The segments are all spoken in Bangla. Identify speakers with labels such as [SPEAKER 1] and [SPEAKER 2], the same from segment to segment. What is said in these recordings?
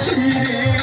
[SPEAKER 1] শিরে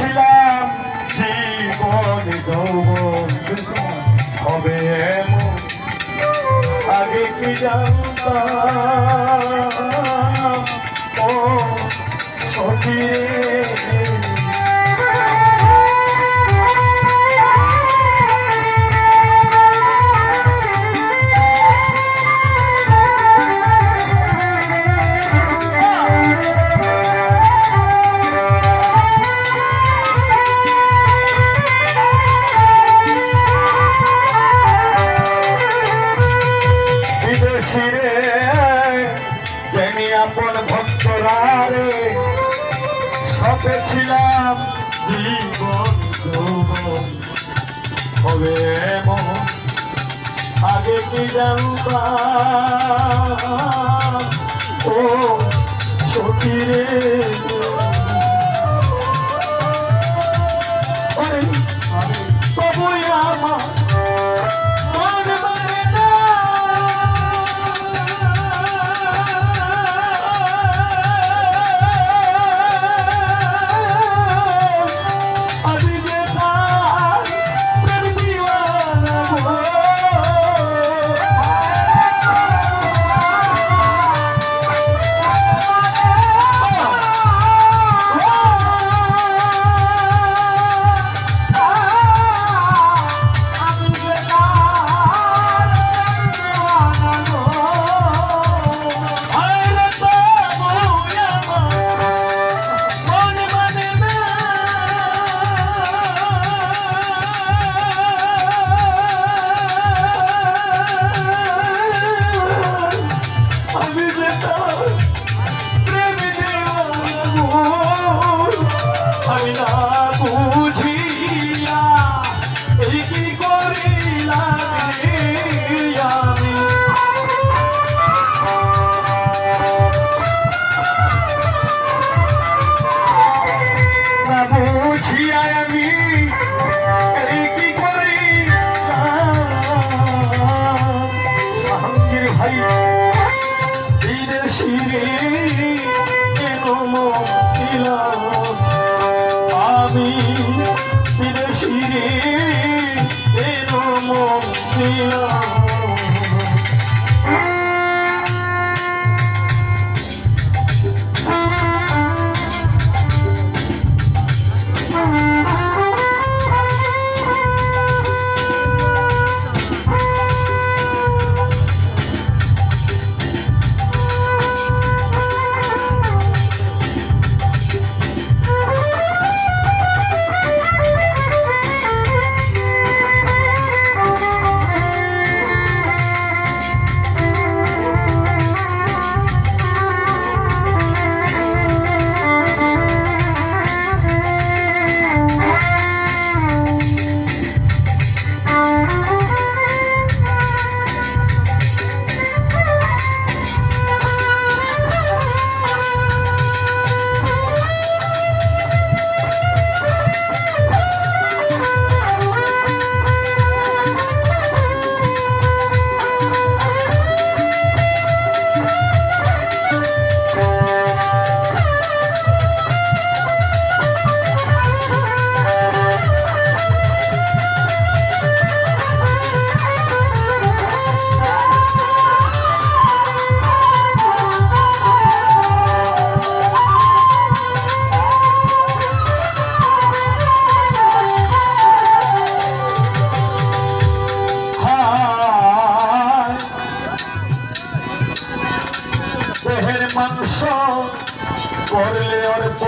[SPEAKER 1] চেয়েছিলাম জীবন যৌবন হবে এমন। আগে কি জানতাম? হবে? আগে কি জানতাম? ও সতীরে তবুই আমার আমি ফিরে ফিরে এলো মন করলে অর্প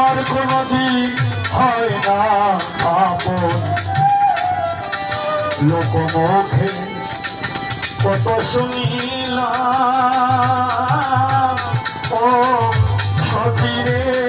[SPEAKER 1] আর কোনো দিন হয় না আপন। লোকমুখে কত শুনিলাম ও সতীরে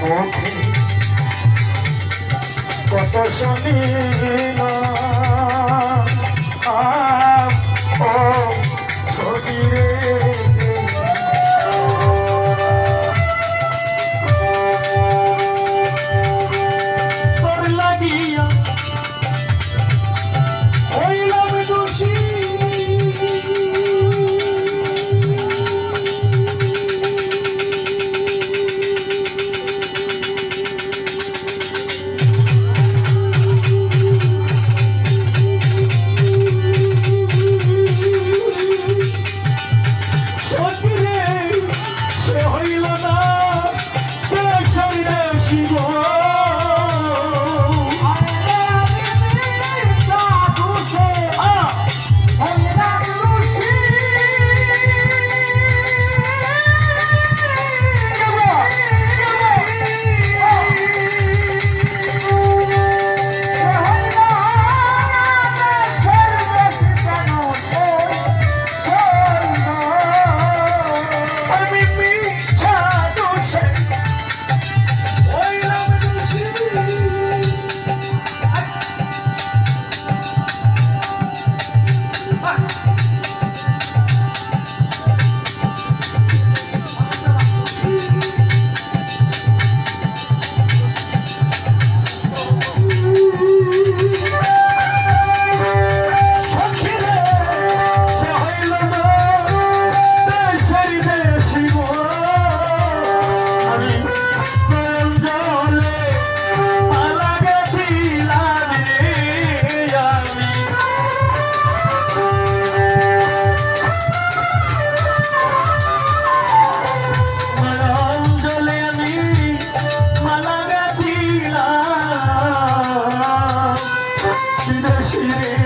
[SPEAKER 1] মুখে কত শুনিল ও সজিরে रे